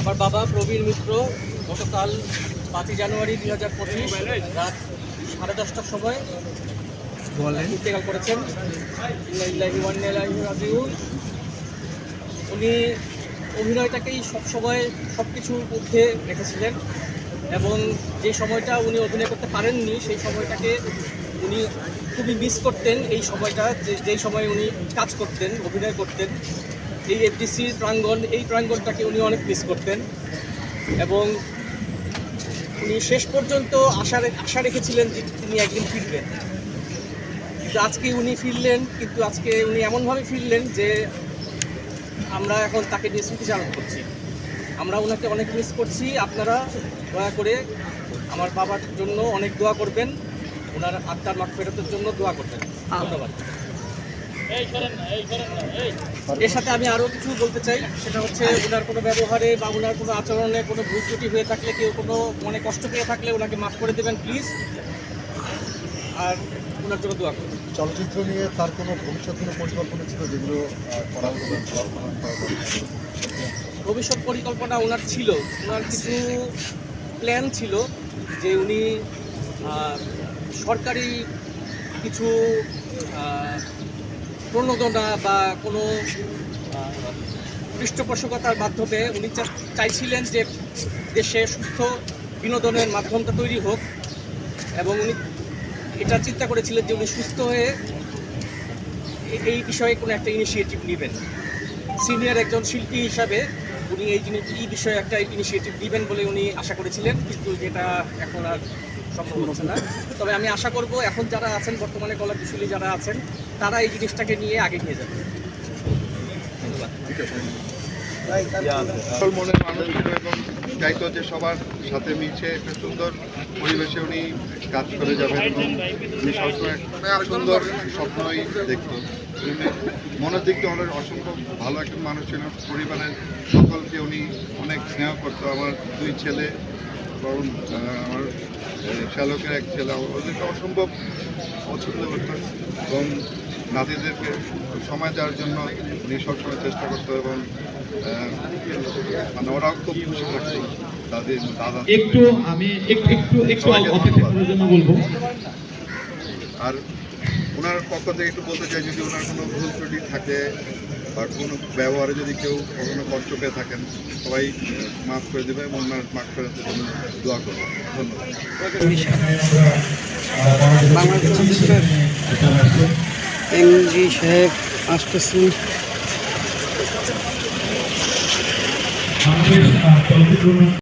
আমার বাবা প্রবীণ মিত্র গতকাল পাঁচই জানুয়ারি দুই হাজার পঁচিশ রাত সাড়ে দশটার সময় ইন্তেকাল করেছেন। উনি অভিনয়টাকেই সবসময় সব কিছুর ঊর্ধ্বে রেখেছিলেন এবং যে সময়টা উনি অভিনয় করতে পারেননি সেই সময়টাকে উনি খুবই মিস করতেন। এই সময়টা যে যেই সময় উনি কাজ করতেন অভিনয় করতেন। এই এফডিসির প্রাঙ্গণ, এই প্রাঙ্গণটাকে উনি অনেক মিস করতেন এবং উনি শেষ পর্যন্ত আশা আশা রেখেছিলেন যে তিনি একদিন ফিরবেন। কিন্তু আজকে উনি ফিরলেন, কিন্তু আজকে উনি এমনভাবে ফিরলেন যে আমরা এখন তাকে নিয়ে স্মৃতিচারণ করছি। আমরা ওনাকে অনেক মিস করছি, আপনারা দয়া করে আমার বাবার জন্য অনেক দোয়া করবেন ওনার আত্মার মাঠ ফেরতের জন্য দোয়া করবেন। ধন্যবাদ। এর সাথে আমি আরও কিছু বলতে চাই। সেটা হচ্ছে ওনার কোনো ব্যবহারে বা ওনার কোনো আচরণে কোনো ভুল ত্রুটি হয়ে থাকলে কেউ কোনো মনে কষ্ট পেয়ে থাকলে ওনাকে মাফ করে দেবেন প্লিজ আর ওনার জন্য দোয়া করবেন চলচ্চিত্র নিয়ে তার কোনো ভবিষ্যৎ কোনো পরিকল্পনা ছিল যেগুলো করা ভবিষ্যৎ পরিকল্পনা ওনার ছিল। ওনার কিছু প্ল্যান ছিল যে উনি সরকারি কিছু প্রণোদনা বা কোনো পৃষ্ঠপোষকতার মাধ্যমে উনি চাইছিলেন যে দেশে সুস্থ বিনোদনের মাধ্যমটা তৈরি হোক। এবং উনি এটা চিন্তা করেছিলেন যে উনি সুস্থ হয়ে এই বিষয়ে কোনো একটা ইনিশিয়েটিভ নেবেন। সিনিয়র একজন শিল্পী হিসাবে উনি এই জিনিস, এই বিষয়ে একটা ইনিশিয়েটিভ দিবেন বলে উনি আশা করেছিলেন, কিন্তু যেটা এখন আর সম্ভব হচ্ছে না। তবে আমি আশা করব এখন যারা আছেন, বর্তমানে কলা কুশলী যারা আছেন, তারা এই জিনিসটাকে নিয়ে আগে নিয়ে যাবে। মনের মানুষ এবং চাইতো যে সবার সাথে মিশে একটা সুন্দর পরিবেশে উনি কাজ করে যাবেন এবং উনি সবসময় সুন্দর স্বপ্নই দেখতো মনের দিক দিয়ে অনেক অসম্ভব ভালো একজন মানুষ ছিল পরিবারের সকলকে উনি অনেক স্নেহ করতো। আমার দুই ছেলে আহ, আমার শ্যালকের এক ছেলে আমার ওদেরকে অসম্ভব পছন্দ করতেন এবং নাতিদেরকে সময় দেওয়ার জন্য উনি সবসময় চেষ্টা করতো এবং মানে ওরাও খুব খুশি থাকতো তাদের দাদা। একটু আমি একটু একটু বলব। আর ওনার পক্ষ থেকে একটু বলতে চাই যদি ওনার কোনো ভুল ত্রুটি থাকে বা কোনো ব্যবহারে যদি কেউ কখনো কষ্ট পেয়ে থাকেন সবাই মাফ করে দেবে এবং ওনার মাফ করে জন্য দোয়া করব। ধন্যবাদ। এমজি সাহেব আসতেছেন। আমাদের